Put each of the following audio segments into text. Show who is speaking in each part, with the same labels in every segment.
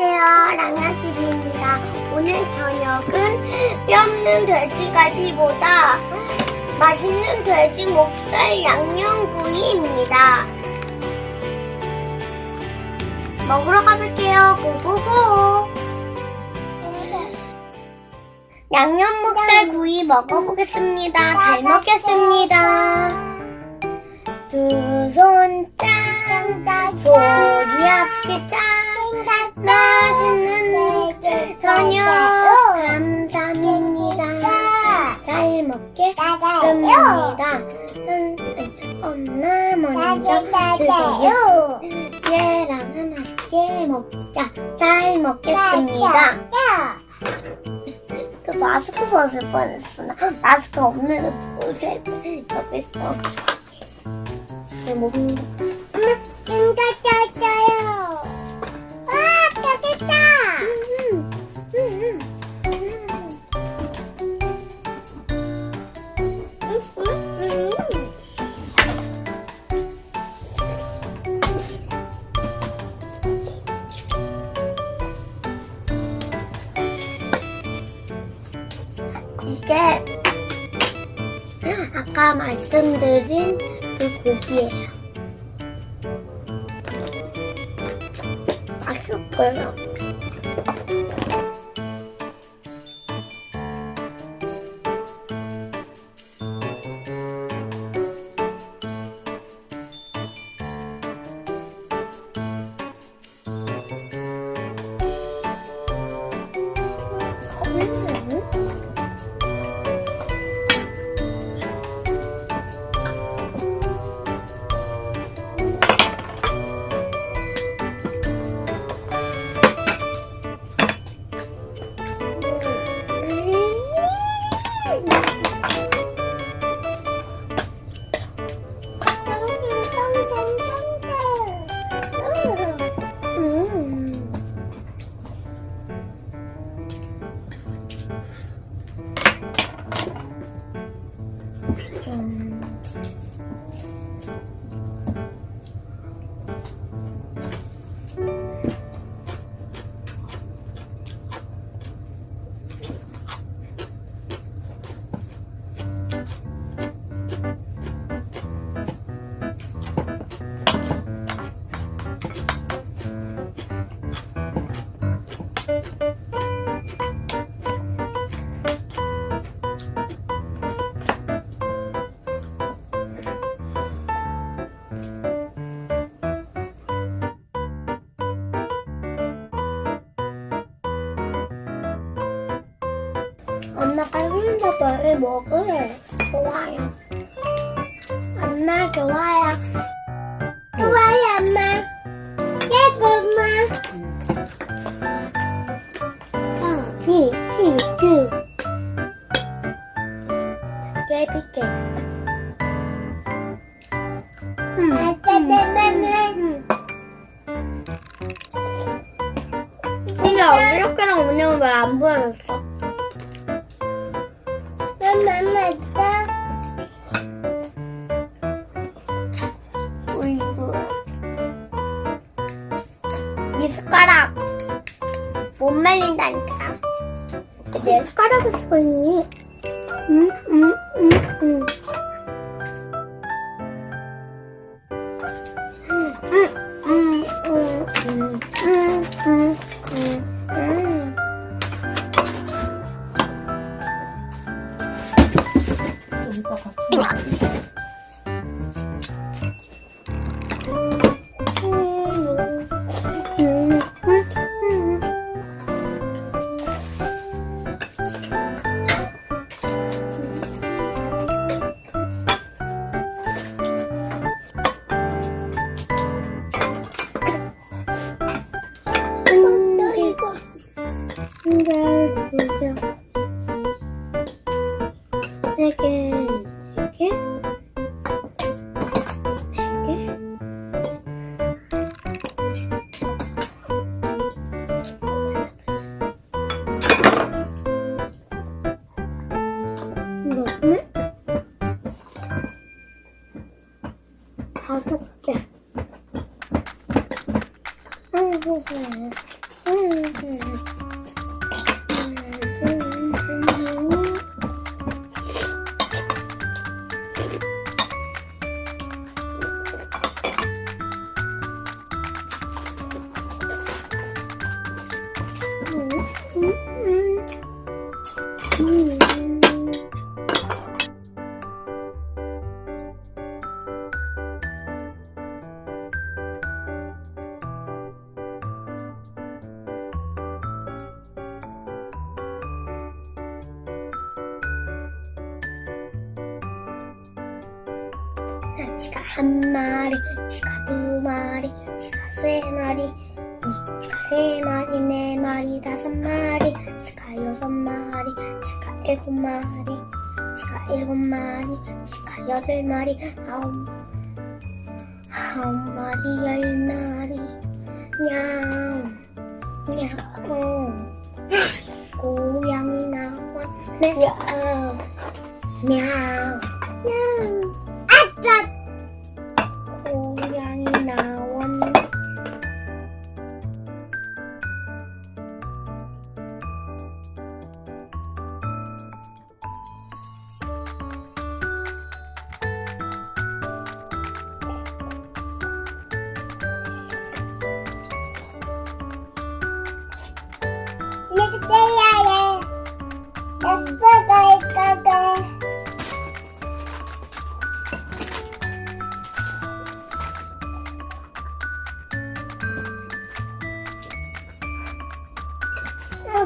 Speaker 1: 안녕하세요. 랑나TV입니다. 오늘 저녁은 뼈 없는 돼지갈비보다 맛있는 돼지 목살 양념구이입니다. 먹으러 가볼게요. 고고고. 양념 목살 구이 먹어보겠습니다. 잘 먹겠습니다. 두 손 짠, 소리 없이 짠, 드세요. 얘랑 함께 먹자. 잘 먹겠습니다. 그 마스크 벗을 뻔했어. 나 마스크 없는 옷에 여기 있어. 내 몸. 엄마, 응, 아까 말씀드린 그 고기예요. 맛있고요. 엄마가 힘들어 뭘 먹으래. 좋아요. 엄마 좋아요. 좋아요 엄마. 예고 엄마. 어, 피, 피, 주. 예비게. 음. 음. 근데 어저께랑 오늘 왜안 보여줬어? 숟가락 못 말린다니까. 내 숟가락을 쓰고 있니? 응, 응, 응, 응. 응, 응, 다섯 개. 아이고, 그래. 지가 한 마리, 지가 두 마리, 지가 세 마리, 지가 세 마리, 네 마리, 다섯 마리, 지가 여섯 마리, 지가 일곱 마리, 지가 일곱 마리, 지가 여덟 마리, 아홉, 아홉 마리, 열 마리, 냥, 냥, 고양이 나왔네, 냥, 냥, 냥.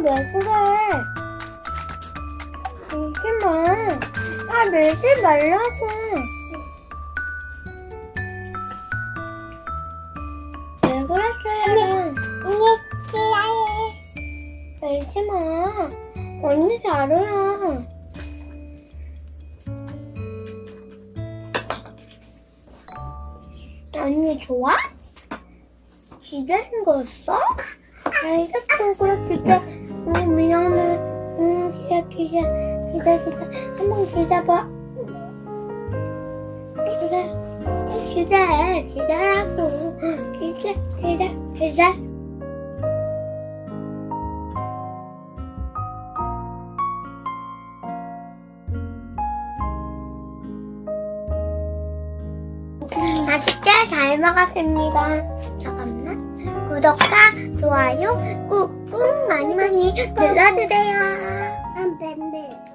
Speaker 1: 왜 그래? 밀지 마. 아, 밀지 말라고. 왜 그랬어요? 언니, 미안해. 밀지 마. 언니 잘해요. 언니 좋아? 기다린 거였어? 알겠어 그랬을 때 언니 미안해. 응 기다 기다. 기다 기다. 한번 기다봐. 기다 기다 기다라고. 기다 기다 기다. 맛있게 잘 먹었습니다. 구독과 좋아요 꾹꾹 많이 많이 눌러주세요. 안 밴드.